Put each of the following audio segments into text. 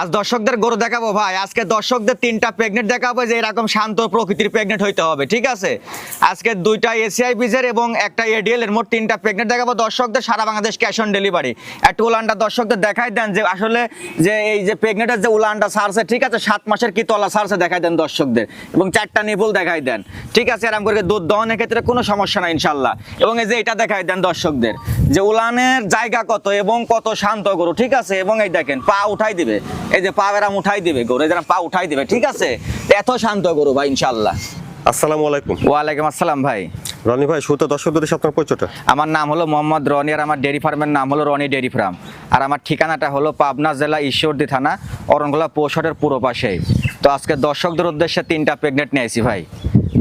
আজ দর্শকদের গরু দেখাবো ভাই। আজকে দর্শকদের তিনটা প্রেগনেন্ট দেখাবো, যে এরকম শান্ত প্রকৃতির প্রেগনেন্ট হইতে হবে, ঠিক আছে? আজকে দুইটা এসিআই বিজের এবং একটা এডিএল এর মোট তিনটা প্রেগনেন্ট দেখাবো। দর্শকদের সারা বাংলাদেশ ক্যাশ অন ডেলিভারি একটা উলানটা দর্শকদের দেখাই দেন, যে আসলে যে এই যে প্রেগনেন্টের যে উলানটা সারছে ঠিক আছে? সাত মাসের কি তলা সারছে দেখাই দেন দর্শকদের। এবং চারটা নিপুল দেখাই দেন। ঠিক আছে, এরকম করে দুধ দহনের ক্ষেত্রে কোনো সমস্যা নাই ইনশাল্লাহ এবং এই যে এটা দেখাই দেন দর্শকদের, যে উলানের জায়গা কত এবং কত শান্ত গরু, ঠিক আছে? এবং এই দেখেন, পা উঠাই দিবে। এই যে পা এরাম উঠাই দিবে গরু যে পা উঠাই দিবে ঠিক আছে? এত শান্ত গরু ভাই ইনশাল্লাহ আসসালামু আলাইকুম। ওয়ালাইকুম আসসালাম ভাই। রনি ভাই শুরুতে দর্শকদের সাথে আপনার পরিচয়টা? আমার নাম হলো মোহাম্মদ রনি আর আমার ডেয়ারি ফার্মের নাম হলো রনি ডেয়ারি ফার্ম। আর আমার ঠিকানাটা হলো পাবনা জেলা ঈশ্বরদী থানা অরণগোলা পৌষটের পুরো পাশেই তো আজকে দর্শকদের উদ্দেশ্যে তিনটা প্রেগনেন্ট নিয়ে আসি ভাই।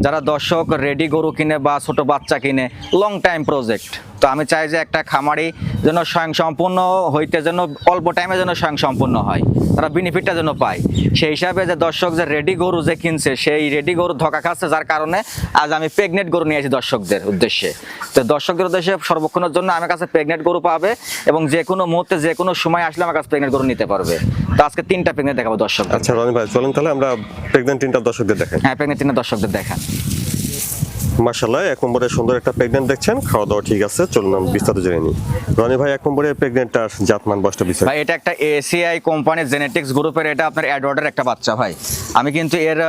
যারা দর্শক রেডি গরু কিনে বা ছোট বাচ্চা কিনে লং টাইম প্রজেক্ট তো আমি চাই যে একটা খামারি যেন স্বয়ং সম্পূর্ণ হইতে যেন অল্প টাইমে যেন স্বয়ং সম্পূর্ণ হয় তারা বেনিফিটটা যেন পায়। সেই হিসাবে যে দর্শক যে রেডি গরু যে কিনছে সেই রেডি গরু ধোকা খাচ্ছে যার কারণে আজ আমি প্রেগনেন্ট গরু নিয়ে আসি দর্শকদের উদ্দেশ্যে। তো দর্শকদের উদ্দেশ্যে সর্বক্ষণের জন্য আমার কাছে প্রেগনেন্ট গরু পাবে এবং যে কোনো মুহূর্তে যে কোনো সময় আসলে আমার কাছে প্রেগনেন্ট গরু নিতে পারবে। তো আজকে তিনটা প্রেগনেন্ট দেখাবো দর্শক আচ্ছা রনি ভাই চলেন তাহলে আমরা প্রেগনেন্ট তিনটা দর্শকদের দেখেন হ্যাঁ প্রেগনেন্ট তিনটা দর্শকদের দেখান। মার্শাল্লাহ এক নম্বরে সুন্দর একটা প্রেগনেন্ট দেখছেন খাওয়া দাওয়া ঠিক আছে, চলুন আমি বিস্তারিত জেনে নিই। রনি ভাই, এক নম্বরে প্রেগনেন্টটার জাতমান বয়সটা বিষয়। ভাই, এটা একটা এসিআই কোম্পানির জেনেটিক্স গ্রুপের এটা আপনার অ্যাডওয়ার্ডের একটা বাচ্চা ভাই। আমি কিন্তু এর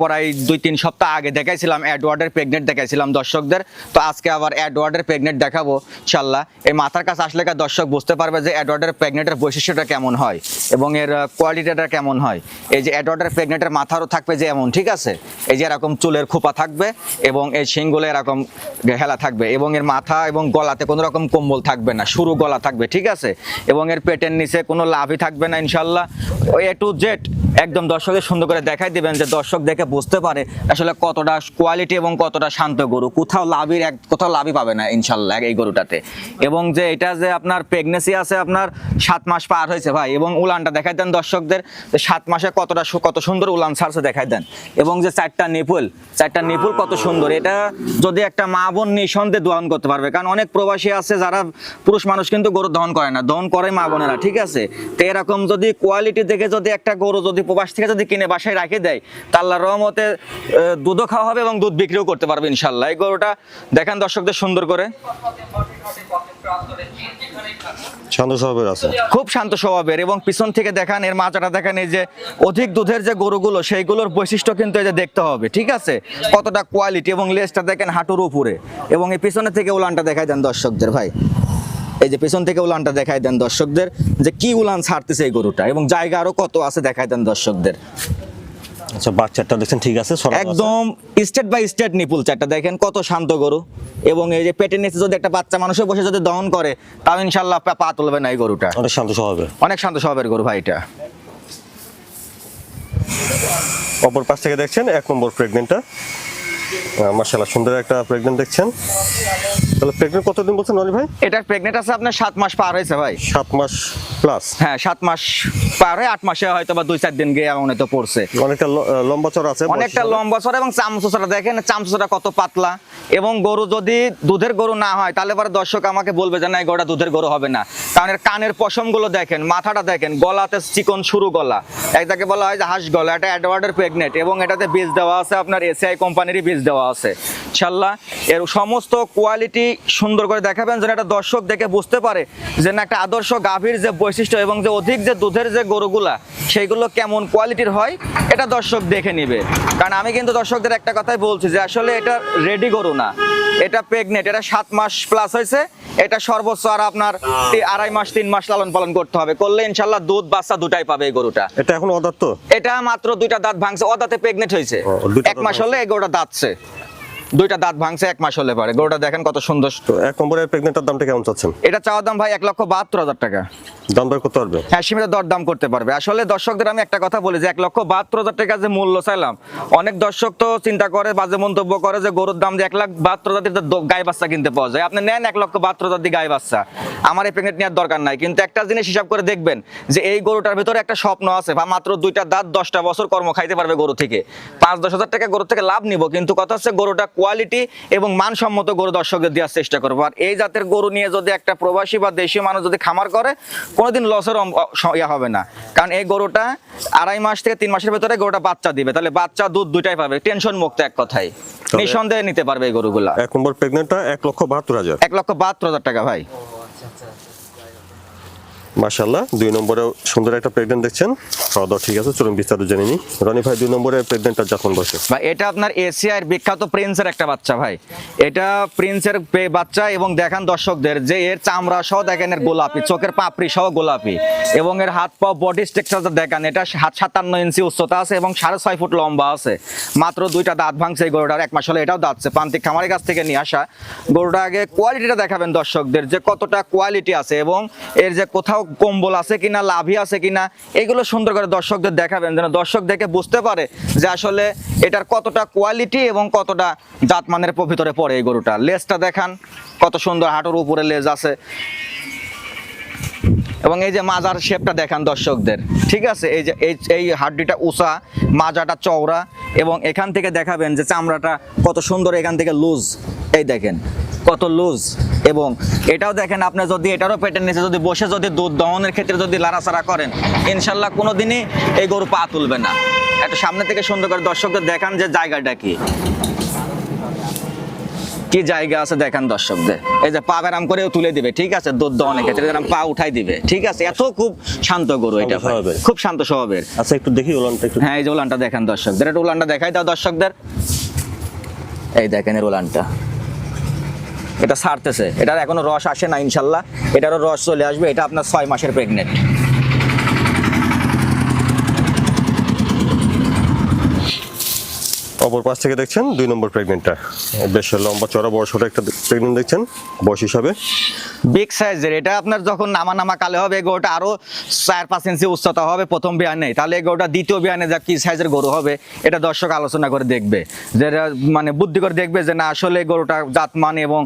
প্রায় দুই তিন সপ্তাহ আগে দেখাইছিলাম অ্যাডওয়ার্ডের প্রেগনেন্ট দেখাইছিলাম দর্শকদের। তো আজকে আবার অ্যাডওয়ার্ডের প্রেগনেন্ট দেখাবো ইনশাল্লাহ এই মাথার কাছে আসলে দর্শক বুঝতে পারবে যে অ্যাডওয়ার্ডের প্রেগনেন্টের বৈশিষ্ট্যটা কেমন হয় এবং এর কোয়ালিটিটা কেমন হয়। এই যে অ্যাডওয়ার্ডের প্রেগনেন্টের মাথারও থাকবে যে এমন, ঠিক আছে? এই যে এরকম চুলের খোপা থাকবে এবং এই শিংগুলো এরকম হেলা থাকবে এবং এর মাথা এবং গলাতে কোনো রকম কম্বল থাকবে না, সরু গলা থাকবে, ঠিক আছে? এবং এর পেটের নিচে কোনো লাভই থাকবে না ইনশাল্লাহ ওই এ টু জেড একদম দর্শকের সুন্দর করে দেখাই দিবেন যে দর্শক দেখে বুঝতে পারে আসলে কতটা কোয়ালিটি এবং কতটা শান্ত গরু, কোথাও লাভই এক, কোথাও লাভই পাবে না ইনশাল্লাহ এই গরুটাতে। এবং যে এটা যে আপনার প্রেগনেন্সি আছে আপনার সাত মাস পার হয়েছে ভাই, এবং উলানটা দেখাই দেন দর্শকদের সাত মাসে কতটা কত সুন্দর উলান ছাড়ছে দেখাই দেন। এবং যে চারটা নিপুল চারটা নিপুল কত সুন্দর, এটা যদি একটা মা বোন নিঃসন্দেহে দহন করতে পারবে। কারণ অনেক প্রবাসী আছে যারা পুরুষ মানুষ কিন্তু গরু দহন করে না, দহন করে মা বোনেরা, ঠিক আছে? তো এরকম যদি কোয়ালিটি দেখে যদি একটা গরু যদি প্রবাস থেকে যদি কিনে বাসায় রাখে দেয় তাহলে রহমতে দুধও খাওয়া হবে এবং দুধ বিক্রিও করতে পারবে ইনশাল্লাহ এই গরুটা দেখেন দর্শকদের সুন্দর করে। শান্ত স্বভাবের আছে। খুব শান্ত স্বভাবের এবং পিছন থেকে দেখান, এর মাজাটা দেখান এই যে অধিক দুধের যে গরুগুলো, সেইগুলোর বৈশিষ্ট্য কিন্তু এই যে দেখতে হবে, ঠিক আছে? কতটা কোয়ালিটি এবং লেজটা দেখেন হাঁটুর উপরে এবং এই পিছনে থেকে উলানটা দেখাই দেন দর্শকদের, ভাই। এই যে পিছন থেকে উলানটা দেখাই দেন দর্শকদের যে কি উলান ছাড়তেছে এই গরুটা এবং জায়গা আরও কত আছে দেখাই দেন দর্শকদের। আচ্ছা বাচ্চাটা দেখছেন ঠিক আছে একদম স্টেট বাই স্টেট নিপুল চারটা দেখেন কত শান্ত গরু। এবং এই যে পেটের নিচে যদি একটা বাচ্চা মানুষের বসে যদি দহন করে তাও ইনশাল্লাহ পা- পা তুলবে না এই গরুটা। অনেক শান্ত স্বভাবের। অনেক শান্ত স্বভাবের গরু ভাই এটা। অপর পাশ থেকে দেখছেন এক নম্বর প্রেগনেন্টটা মার্শাল্লাহ সুন্দর একটা প্রেগন্যান্ট দেখছেন। তাহলে প্রেগন্যান্ট কতদিন বলছেন অলি ভাই? এটা প্রেগনেন্ট আছে আপনার সাত মাস পার হয়েছে ভাই। সাত মাস প্লাস হ্যাঁ সাত মাস পার হয়ে আট মাসে হয়তো বা দুই চার দিন গিয়ে এখন হয়তো পড়ছে। অনেকটা লম্বা চড়া আছে অনেকটা লম্বা চড়া এবং চামচুচা দেখেন চামচুচাটা কত পাতলা। এবং গরু যদি দুধের গরু না হয়, তাহলে পরে দর্শক আমাকে বলবে যে, না, এই গরুটা দুধের গরু হবে না। কারণ এর কানের পশমগুলো দেখেন, মাথাটা দেখেন, গলাতে চিকন শুরু গলা। একটাকে বলা হয় যে হাঁস গলা, এটা অ্যাডওয়ার্ডের প্রেগনেন্ট এবং এটাতে বীজ দেওয়া আছে, আপনার এসিআই কোম্পানিরই বীজ দেওয়া আছে। ইনশাল্লাহ এর সমস্ত কোয়ালিটি সুন্দর করে দেখাবেন যেন একটা দর্শক দেখে বুঝতে পারে যে, না, একটা আদর্শ গাভীর যে বৈশিষ্ট্য এবং যে অধিক যে দুধের যে গরুগুলা, সেইগুলো কেমন কোয়ালিটির হয়, এটা দর্শক দেখে নিবে। কারণ আমি কিন্তু দর্শকদের একটা কথাই বলছি যে, আসলে এটা রেডি গরু না। এটা প্রেগনেন্ট এটা সাত মাস প্লাস হয়েছে। এটা সর্বোচ্চ আর আপনার আড়াই মাস তিন মাস লালন পালন করতে হবে। করলে ইনশাল্লাহ দুধ বাচ্চা দুটাই পাবে এই গরুটা। এটা এখন অদাত এটা মাত্র দুইটা দাঁত ভাঙছে অদাতে দাঁতে প্রেগনেন্ট হয়েছে এক মাস হলে এই গরুটা দাঁতছে। দুইটা দাঁত ভাঙছে এক মাস হলে পারে। গরুটা দেখেন কত সুন্দর। এক নম্বরের প্রেগনেন্টটার দামটা কেমন চাচ্ছেন? এটা চাওয়ার দাম ভাই এক লক্ষ বাহাত্তর হাজার টাকা। দাম দর করতে পারবে হ্যাঁ সীমিত দরদাম করতে পারবে। আসলে দর্শকদের আমি একটা কথা বলি যে এক লক্ষ বাহাত্তর হাজার টাকা যে মূল্য চাইলাম অনেক দর্শক তো চিন্তা করে বাজে মন্তব্য করে যে গরুর দাম যে এক লাখ বাহাত্তর হাজার তো বাচ্চা কিনতে পাওয়া যায়। আপনি নেন এক লক্ষ বাহাত্তর হাজার দিয়ে গাই বাচ্চা। আমার এই প্রেগনেন্ট নেওয়ার দরকার নাই। কিন্তু একটা জিনিস হিসাব করে দেখবেন যে এই গরুটার ভিতরে একটা স্বপ্ন আছে বা মাত্র দুইটা দাঁত দশটা বছর কর্ম খাইতে পারবে গরু থেকে। পাঁচ দশ হাজার টাকা গরু থেকে লাভ নিব কিন্তু কথা হচ্ছে গরুটা কোয়ালিটি এবং মানসম্মত গরু দর্শকদের দেওয়ার চেষ্টা করব। আর এই জাতের গরু নিয়ে যদি একটা প্রবাসী বা দেশীয় মানুষ যদি খামার করে কোনোদিন লসের ইয়া হবে না। কারণ এই গরুটা আড়াই মাস থেকে তিন মাসের ভেতরে গরুটা বাচ্চা দিবে। তাহলে বাচ্চা দুধ দুইটাই পাবে। টেনশন মুক্ত এক কথায়। নিঃসন্দেহে নিতে পারবে এই গরুগুলা। এক নম্বর প্রেগনেন্টটা এক লক্ষ বাহাত্তর হাজার। এক লক্ষ বাহাত্তর হাজার টাকা ভাই। মাশাল্লাহ দুই নম্বরে সুন্দর একটা প্রেগনেন্ট দেখছেন। খাওয়া দাওয়া ঠিক আছে, চলুন বিস্তারিত জেনে নিই। রনি ভাই, দুই নম্বরে প্রেগনেন্টটা যখন বসে। ভাই, এটা আপনার এশিয়ার বিখ্যাত প্রিন্সের একটা বাচ্চা ভাই। এটা প্রিন্সের বাচ্চা এবং দেখান দর্শকদের যে এর চামড়া সহ দেখেন এর গোলাপি, চোখের পাপড়ি সহ গোলাপি এবং এর হাত পা বডি স্ট্রাকচার দেখান, এটা হাত সাতান্ন ইঞ্চি উচ্চতা আছে এবং সাড়ে ছয় ফুট লম্বা আছে। মাত্র দুইটা দাঁত ভাঙছে এই গরুটার, এক মাস হলে এটাও দাঁতছে। প্রান্তিক খামারের কাছ থেকে নিয়ে আসা গরুটা আগে কোয়ালিটিটা দেখাবেন দর্শকদের যে কতটা কোয়ালিটি আছে এবং এর যে কোথাও কম্বল আছে কিনা, লাভি আছে কিনা, এগুলো সুন্দর করে দর্শকদের দেখাবেন যেন দর্শক দেখে বুঝতে পারে যে আসলে এটার কতটা কোয়ালিটি এবং কতটা জাতমানের ভিতরে পড়ে এই গরুটা। লেজটা দেখান, কত সুন্দর হাঁটুর উপরে লেজ আছে। এবং এই যে মাজার শেপটা দেখান দর্শকদের। ঠিক আছে, এই যে, এই এই হাড্ডিটা উঁচা, মাজাটা চওড়া, এবং এখান থেকে দেখাবেন যে চামড়াটা কত সুন্দর এখান থেকে লুজ। এই দেখেন কত লুজ এবং এটাও দেখেন আপনি যদি এটারও পেটের নিচে যদি বসে যদি দুধ দহনের ক্ষেত্রে যদি লাড়াচাড়া করেন ইনশাল্লাহ কোনো দিনই এই গরু পা তুলবে না। একটা সামনে থেকে সুন্দর করে দর্শকদের দেখান যে জায়গাটা কি। কি জায়গা আছে দেখান দর্শকদের। এই যে পা ব্যারাম করেও তুলে দিবে ঠিক আছে? দুধ দহনের ক্ষেত্রে এরকম পা উঠাই দিবে ঠিক আছে? এত খুব শান্ত গরু এটা খুব শান্ত স্বভাবের। আচ্ছা একটু দেখি ওলানটা একটু। হ্যাঁ এই যে উলানটা দেখেন দর্শকদের। এটা উলানটা দেখাই দাও দর্শকদের। এই দেখেন এর উলানটা। এটা ছাড়তেছে এটার এখনও রস আসে না, ইনশাল্লাহ। এটারও রস চলে আসবে। এটা আপনার ছয় মাসের প্রেগনেন্ট অপর পাশ থেকে দেখছেন দুই নম্বর প্রেগনেন্টটা বেশ লম্বা চড়া বড় ছোট একটা প্রেগনেন্ট দেখছেন বয়স হিসাবে। বিগ সাইজের এটা আপনার যখন নামা নামা কালে হবে গরুটা আরও চার পাঁচ ইঞ্চি উচ্চতা হবে প্রথম বিয়ানে। তাহলে গরুটা দ্বিতীয় বিয়ানে যা কি সাইজের গরু হবে এটা দর্শক আলোচনা করে দেখবে। যে মানে বুদ্ধি করে দেখবে যে না আসলে গরুটা জাতমান এবং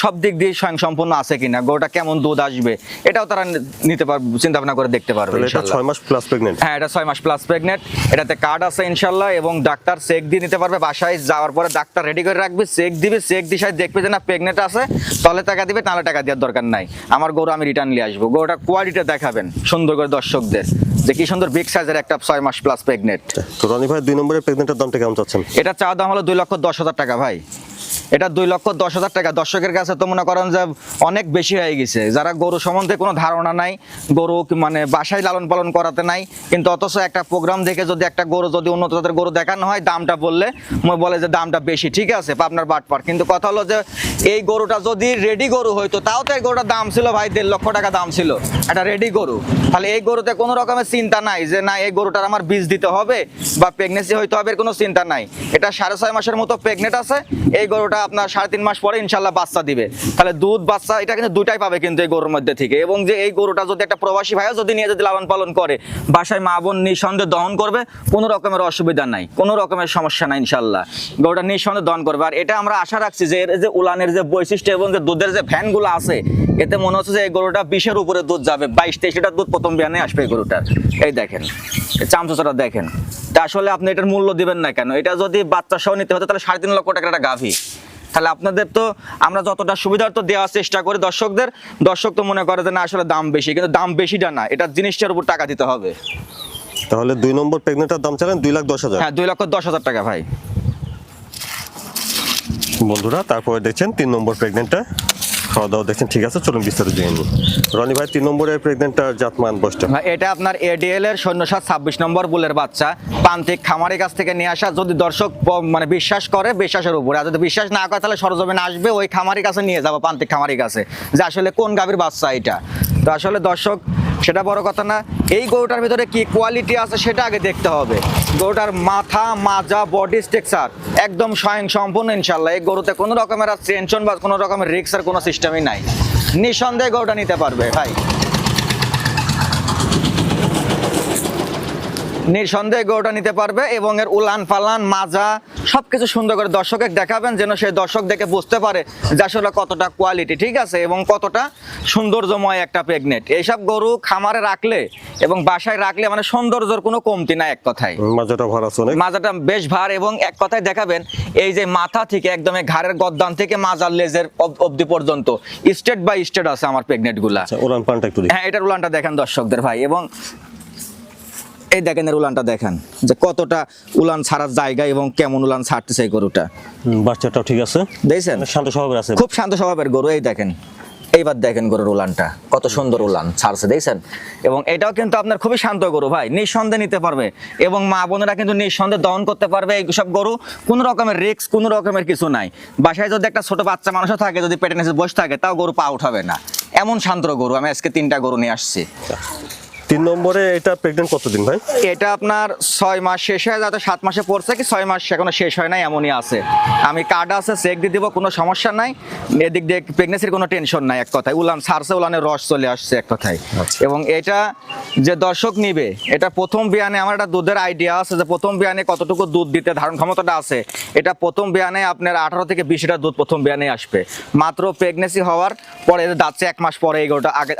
সব দিক দিয়ে স্বয়ং সম্পূর্ণ আছে কিনা গরুটা কেমন দুধ আসবে এটাও তারা নিতে পারবে চিন্তা ভাবনা করে দেখতে পারবে এটা ছয় মাস প্লাস প্রেগনেন্ট হ্যাঁ এটা ছয় মাস প্লাস প্রেগনেন্ট এটাতে কার্ড আছে ইনশাল্লাহ এবং ডাক্তার চেক দিয়ে নিতে পারবে বাসায় যাওয়ার পরে ডাক্তার রেডি করে রাখবে চেক দিবে চেক দিশায় দেখবে যে না প্রেগনেন্ট আছে তাহলে টাকা দিবে নাহলে টাকা দেওয়ার দরকার নাই। আমার গরু আমি রিটার্ন নিয়ে আসব। গরুটা কোয়ালিটি দেখাবেন সুন্দর করে দর্শকদের। যে কি সুন্দর বিগ সাইজের একটা ছয় মাস প্লাস প্রেগনেন্ট তো রনি ভাই দুই নম্বরের প্রেগনেন্টের দামটা কেমন চাচ্ছেন? এটা চাওয়া দাম হলো দুই লক্ষ দশ হাজার টাকা ভাই। এটা দুই লক্ষ দশ হাজার টাকা। দর্শকের কাছে তো মনে করেন যে অনেক বেশি হয়ে গেছে। যারা গরু সম্বন্ধে কোনো ধারণা নাই, গরু মানে বাসায় লালন পালন করাতে নাই, কিন্তু অথচ একটা প্রোগ্রাম দেখে যদি একটা গরু যদি উন্নত জাতের গরু দেখানো হয়, দামটা বললে বলে যে দামটা বেশি, ঠিক আছে আপনার বাটপার। কিন্তু কথা হলো যে এই গরুটা যদি রেডি গরু হইতো, তাও তো এই গরুটার দাম ছিল ভাই দেড় লক্ষ টাকা দাম ছিল, একটা রেডি গরু। তাহলে এই গরুতে কোনো রকমের চিন্তা নাই যে না, এই গরুটার আমার বীজ দিতে হবে বা প্রেগনেন্সি হইতে হবে, এর কোনো চিন্তা নাই। এটা সাড়ে ছয় মাসের মতো প্রেগনেন্ট আছে, এই গরুটা আপনার সাড়ে তিন মাস পরে ইনশাল্লাহ বাচ্চা দিবে। তাহলে দুধ, বাচ্চা, এটা কিন্তু দুইটাই পাবে কিন্তু এই গরুর মধ্যে থেকে। এবং যে এই গরুটা যদি একটা প্রবাসী ভাইও যদি নিয়ে যদি লালন পালন করে, বাসায় মা বোন নিঃসন্দেহে দহন করবে, কোনো রকমের অসুবিধা নাই, কোনো রকমের সমস্যা নাই ইনশাল্লাহ। গরুটা নিঃসন্দেহে দহন করবে। আর এটা আমরা আশা রাখছি যে এর যে উলানের যে বৈশিষ্ট্য এবং যে দুধের যে ফ্যানগুলো আছে, এতে মনে হচ্ছে যে এই গরুটা বিশের উপরে দুধ যাবে, বাইশ তেইশ লিটার দুধ প্রথম বিয়ানে আসবে এই গরুটার। এই দেখেন চামচোচটা দেখেন। তা আসলে আপনি এটার মূল্য দিবেন না কেন? এটা যদি বাচ্চা সহ নিতে হতো, তাহলে সাড়ে তিন লক্ষ টাকার একটা গাভী। তাহলে আপনাদের তো আমরা যতটা সুবিধার তো দেওয়ার চেষ্টা করি দর্শকদের দর্শক তো মনে করে যে না আসলে দাম বেশি কিন্তু দাম বেশিটা না এটা জিনিসটার উপর টাকা দিতে হবে। তাহলে দুই নম্বর প্রেগনেন্টের দাম চালেন দুই লাখ দশ হাজার। হ্যাঁ দুই লক্ষ দশ হাজার টাকা ভাই। বন্ধুরা তারপরে দেখছেন তিন নম্বর প্রেগনেন্টটা খাওয়া দাওয়া দেখছেন, ঠিক আছে? চলুন বিস্তারিত জেনে রনি ভাই, তিন নম্বরের প্রেগনেন্টটার জাতমান বসটা এটা আপনার এডিএল এর সৈন্য সাত ছাব্বিশ নম্বর বুলের বাচ্চা। প্রান্তিক খামারের কাছ থেকে নিয়ে আসা, যদি দর্শক মানে বিশ্বাস করে, বিশ্বাসের উপরে। আর যদি বিশ্বাস না করে, তাহলে সরজমিনে আসবে, ওই খামারের কাছে নিয়ে যাব, প্রান্তিক খামারের কাছে। যে আসলে কোন গাভীর বাচ্চা এটা? তো আসলে দর্শক, সেটা বড় কথা না, এই গরুটার ভিতরে কি কোয়ালিটি আছে, সেটা আগে দেখতে হবে। গরুটার মাথা, মাজা বডি স্ট্রাকচার একদম স্বয়ং সম্পূর্ণ ইনশাল্লাহ। এই গরুতে কোনো রকমের আর টেনশন বা কোনো রকমের রিক্সের কোনো সিস্টেমই নাই। নিঃসন্দেহে গরুটা নিতে পারবে, ভাই। নিঃসন্দেহে গরুটা নিতে পারবে এবং এর উলান ফালান মাজা সবকিছু সুন্দর করে দর্শকের দেখাবেন যেন সেই দর্শক দেখে বুঝতে পারে যে আসলে কতটা কোয়ালিটি ঠিক আছে? এবং কতটা সৌন্দর্যময় একটা প্রেগনেন্ট এইসব গরু খামারে রাখলে এবং বাসায় রাখলে মানে সৌন্দর্যের কোনো কমতি নাই এক কথায়। মাজাটা ভার আছে মাজাটা বেশ ভার এবং এক কথায় দেখাবেন এই যে মাথা থেকে একদম ঘাড়ের গদ্দান থেকে মাজার লেজের অব- অবধি পর্যন্ত স্টেট বাই স্টেট আছে আমার প্রেগনেন্টগুলা। আচ্ছা পানটা একটু হ্যাঁ এটার উলানটা দেখেন দর্শকদের ভাই। এবং এই দেখেন এর উলানটা দেখেন যে কতটা উলান ছাড়ার জায়গা এবং কেমন উলান ছাড়তেছে এই গরুটা। বাচ্চাটাও ঠিক আছে। দেখছেন? শান্ত স্বভাবের আছে। খুব শান্ত স্বভাবের গরু এই দেখেন। এইবার দেখেন গরুর উলানটা কত সুন্দর উলান ছাড়ছে দেখছেন? এবং এটাও কিন্তু আপনার খুবই শান্ত গরু ভাই নিঃসন্দেহে নিতে পারবে। এবং মা বোনেরা কিন্তু নিঃসন্দেহে দহন করতে পারবে এইসব গরু। কোনো রকমের রিক্স কোনো রকমের কিছু নাই। বাসায় যদি একটা ছোট বাচ্চা মানুষও থাকে যদি পেটে নিচে বসে থাকে তাও গরু পা উঠাবে না। এমন শান্ত গরু আমি আজকে তিনটা গরু নিয়ে আসছি। তিন নম্বরে এটা প্রেগনেন্ট কতদিন ভাই? এটা আপনার ছয় মাস শেষ হয়ে যাতে সাত মাসে পড়ছে কি ছয় মাস এখনও শেষ হয় নাই এমনই আছে। আমি কার্ড আছে চেক দিয়ে দিব কোনো সমস্যা নাই। এদিক দিয়ে প্রেগনেন্সির কোনো টেনশন নাই এক কথায়। উলান ছাড়ছে উলানের রস চলে আসছে এক কথায়। আচ্ছা। এবং এটা যে দর্শক নিবে এটা প্রথম বিয়ানে আমার একটা দুধের আইডিয়া আছে যে প্রথম বিয়ানে কতটুকু দুধ দিতে ধারণ ক্ষমতাটা আছে। এটা প্রথম বিয়ানে আপনার আঠারো থেকে বিশ লিটার দুধ প্রথম বিয়ানে আসবে। মাত্র প্রেগনেন্সি হওয়ার পরে দাঁতছে এক মাস পরে এই গরুটা আগে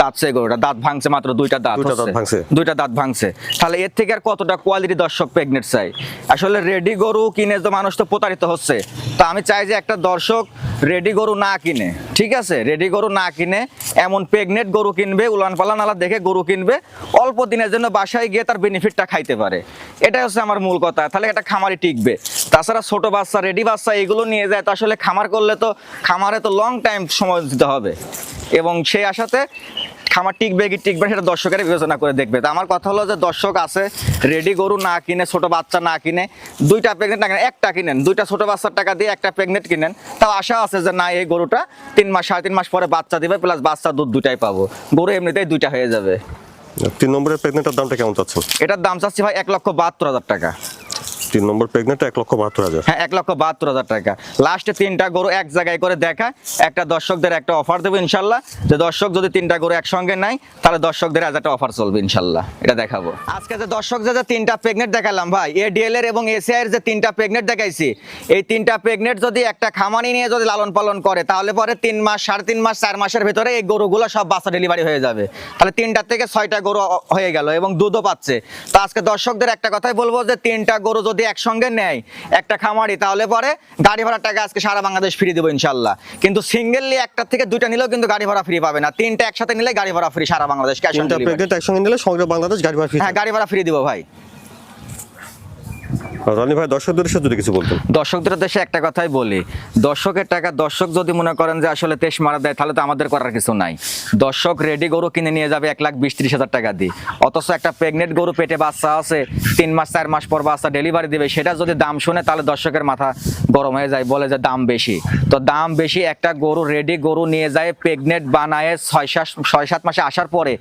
দাঁতছে এই গরুটা দাঁত ভাঙছে মাত্র দুইটা দাঁত দুইটা দাঁত ভাঙছে। দুইটা দাঁত ভাঙছে। তাহলে এর থেকে আর কতটা কোয়ালিটি দর্শক প্রেগনেন্ট চাই? আসলে রেডি গরু কিনে তো মানুষ তো প্রতারিত হচ্ছে। তো আমি চাই যে একটা দর্শক রেডি গরু না কিনে ঠিক আছে? রেডি গরু না কিনে এমন প্রেগনেন্ট গরু কিনবে উলান পালান আলা দেখে গরু কিনবে অল্প দিনের জন্য বাসায় গিয়ে তার বেনিফিটটা খাইতে পারে। এটাই হচ্ছে আমার মূল কথা। তাহলে একটা খামারি টিকবে। তাছাড়া ছোট বাচ্চা রেডি বাচ্চা এগুলো নিয়ে যায় তো আসলে খামার করলে তো খামারে তো লং টাইম সময় দিতে হবে। এবং সেই আশাতে খামার টিকবে কি টিকবে সেটা দর্শকেরা বিবেচনা করে দেখবে। তো আমার কথা হলো যে দর্শক আছে রেডি গরু না কিনে ছোট বাচ্চা না কিনে দুইটা প্রেগনেন্ট না কিনে একটা কিনেন। দুইটা ছোট বাচ্চার টাকা দিয়ে একটা প্রেগনেন্ট কিনেন। তাও আশা আছে যে না এই গরুটা তিন মাস সাড়ে তিন মাস পরে বাচ্চা দিবে প্লাস বাচ্চা দুধ দুইটাই পাবো। গরু এমনিতেই দুইটা হয়ে যাবে। তিন নম্বরের প্রেগনেন্টের দামটা কেমন চাচ্ছেন? এটার দাম চাচ্ছি ভাই এক লক্ষ বাহাত্তর হাজার টাকা। তিন নম্বর প্রেগনেন্ট, এক লক্ষ বাহাত্তর হাজার। হ্যাঁ এক লক্ষ বাহাত্তর হাজার টাকা। লাস্টে তিনটা গরু এক জায়গায় করে দেখা একটা দর্শকদের একটা অফার দেবো ইনশাল্লাহ। যে দর্শক যদি তিনটা গরু একসঙ্গে নাই তাহলে দর্শকদের আজ একটা অফার চলবে ইনশাল্লাহ। এটা দেখাবো। আজকে যে দর্শক যে তিনটা দেখালাম ভাই এডিএল এর এবং এসিআই এর যে তিনটা দেখাইছি, এই তিনটা প্রেগনেন্ট যদি একটা খামানি নিয়ে যদি লালন পালন করে, তাহলে পরে তিন মাস, সাড়ে তিন মাস, চার মাসের ভেতরে এই গরুগুলো সব বাচ্চা ডেলিভারি হয়ে যাবে। তাহলে তিনটা থেকে ছয়টা গরু হয়ে গেল এবং দুধও পাচ্ছে। তো আজকে দর্শকদের একটা কথাই বলব যে তিনটা গরু যদি একসঙ্গে নেয় একটা খামারি তাহলে পরে গাড়ি ভাড়ার টাকা আজকে সারা বাংলাদেশ ফ্রি দেবো ইনশাল্লাহ কিন্তু সিঙ্গেললি একটা থেকে দুইটা নিলেও কিন্তু গাড়ি ভাড়া ফ্রি পাবে না। তিনটা একসাথে নিলে গাড়ি ভাড়া ফ্রি সারা বাংলাদেশ ক্যাশ অন তিনটা একসঙ্গে নিলে সমগ্র বাংলাদেশ গাড়ি ভাড়া ফ্রি হ্যাঁ গাড়ি ভাড়া ফ্রি দিব ভাই। ভাই, দর্শকদের যদি কিছু বলতেন। দর্শকদের একটা কথাই বলি। দর্শকের টাকা, দর্শক যদি মনে করেন যে আসলে মারা দেয়, তাহলে তো আমাদের করার কিছু নাই। দর্শক রেডি গরু কিনে নিয়ে যাবে এক লাখ বিশ ত্রিশ হাজার টাকা দিয়ে। অথচ একটা প্রেগনেন্ট গরু পেটে বাচ্চা আছে, তিন মাস, চার মাস পর বাচ্চা ডেলিভারি দিবে। সেটা যদি দাম শুনে, তাহলে দর্শকের মাথা গরম হয়ে যায়, বলে যে দাম বেশি। তো দাম বেশি একটা গরু রেডি গরু নিয়ে যায় প্রেগনেন্ট বানায় ছয় সাত ছয় সাত মাসে আসার পরে।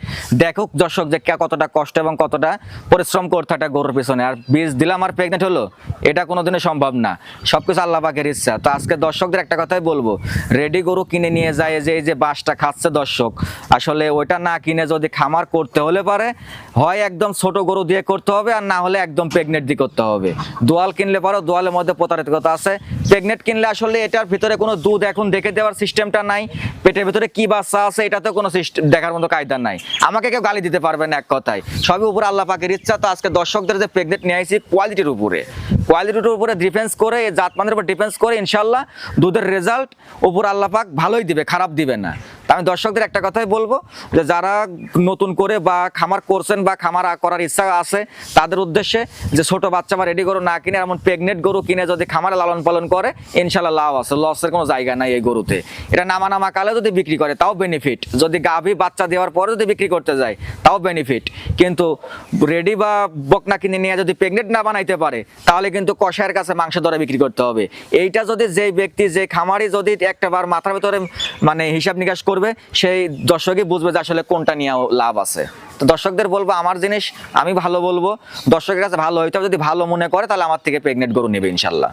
দেখুক দর্শক যে কতটা কষ্ট এবং কতটা পরিশ্রম করতে একটা গরুর পিছনে। আর বীজ দিলাম আর প্রেগনেন্ট হলো, এটা কোনোদিনই সম্ভব না। সবকিছু আল্লাহ পাকের ইচ্ছা। তো আজকে দর্শকদের একটা কথাই বলব রেডি গরু কিনে নিয়ে যায়, যে এই যে বাসটা খাচ্ছে দর্শক, আসলে ওইটা না কিনে যদি খামার করতে হলে পারে, হয় একদম ছোট গরু দিয়ে করতে হবে আর না হলে একদম প্রেগনেন্ট দিয়ে করতে হবে। দোয়াল কিনলে পারো, দোয়ালের মধ্যে প্রতারিতকতা আছে। প্রেগনেন্ট কিনলে আসলে এটার ভিতরে কোনো দুধ এখন দেখে দেওয়ার সিস্টেমটা নাই। পেটের ভিতরে কি বাচ্চা আছে এটাতে কোনো সিস্টেম দেখার মতো কায়দা নাই। আমাকে কেউ গালি দিতে পারবে না এক কথায়। সবই উপরে আল্লাহ পাকের ইচ্ছা। তো আজকে দর্শকদের যে প্রেগনেন্ট নিয়ে আইছি কোয়ালিটির উপরে। কোয়ালিটির উপরে ডিফেন্স করে জাত জাতমানের উপর ডিফেন্স করে ইনশাল্লাহ দুধের রেজাল্ট উপর আল্লাহ পাক ভালোই দিবে, খারাপ দিবে না। আমি দর্শকদের একটা কথাই বলব যে যারা নতুন করে বা খামার করছেন বা খামার করার ইচ্ছা আছে, তাদের উদ্দেশ্যে যে ছোট বাচ্চা বা রেডি গরু না কিনে এমন প্রেগনেন্ট গরু কিনে যদি খামারে লালন পালন করে ইনশাল্লাহ লাভ আছে লসের কোনো জায়গা নাই এই গরুতে। এটা নামা নামা কালে যদি বিক্রি করে, তাও বেনিফিট যদি গাভী বাচ্চা দেওয়ার পরে যদি বিক্রি করতে যায়, তাও বেনিফিট কিন্তু রেডি বা বকনা কিনে নিয়ে যদি প্রেগনেন্ট না বানাইতে পারে, তাহলে কিন্তু কষায়ের কাছে মাংস দরে বিক্রি করতে হবে। এইটা যদি যেই ব্যক্তি, যে খামারি যদি একটা বার মাথার ভিতরে মানে হিসাব নিকাশ করবে, সেই দর্শকই বুঝবে যে আসলে কোনটা নিয়ে লাভ আছে। তো দর্শকদের বলব, আমার জিনিস আমি ভালো বলব, দর্শকের কাছে ভালো হইতে হবে যদি ভালো মনে করে, তাহলে আমার থেকে প্রেগনেন্ট গরু নেবে ইনশাল্লাহ।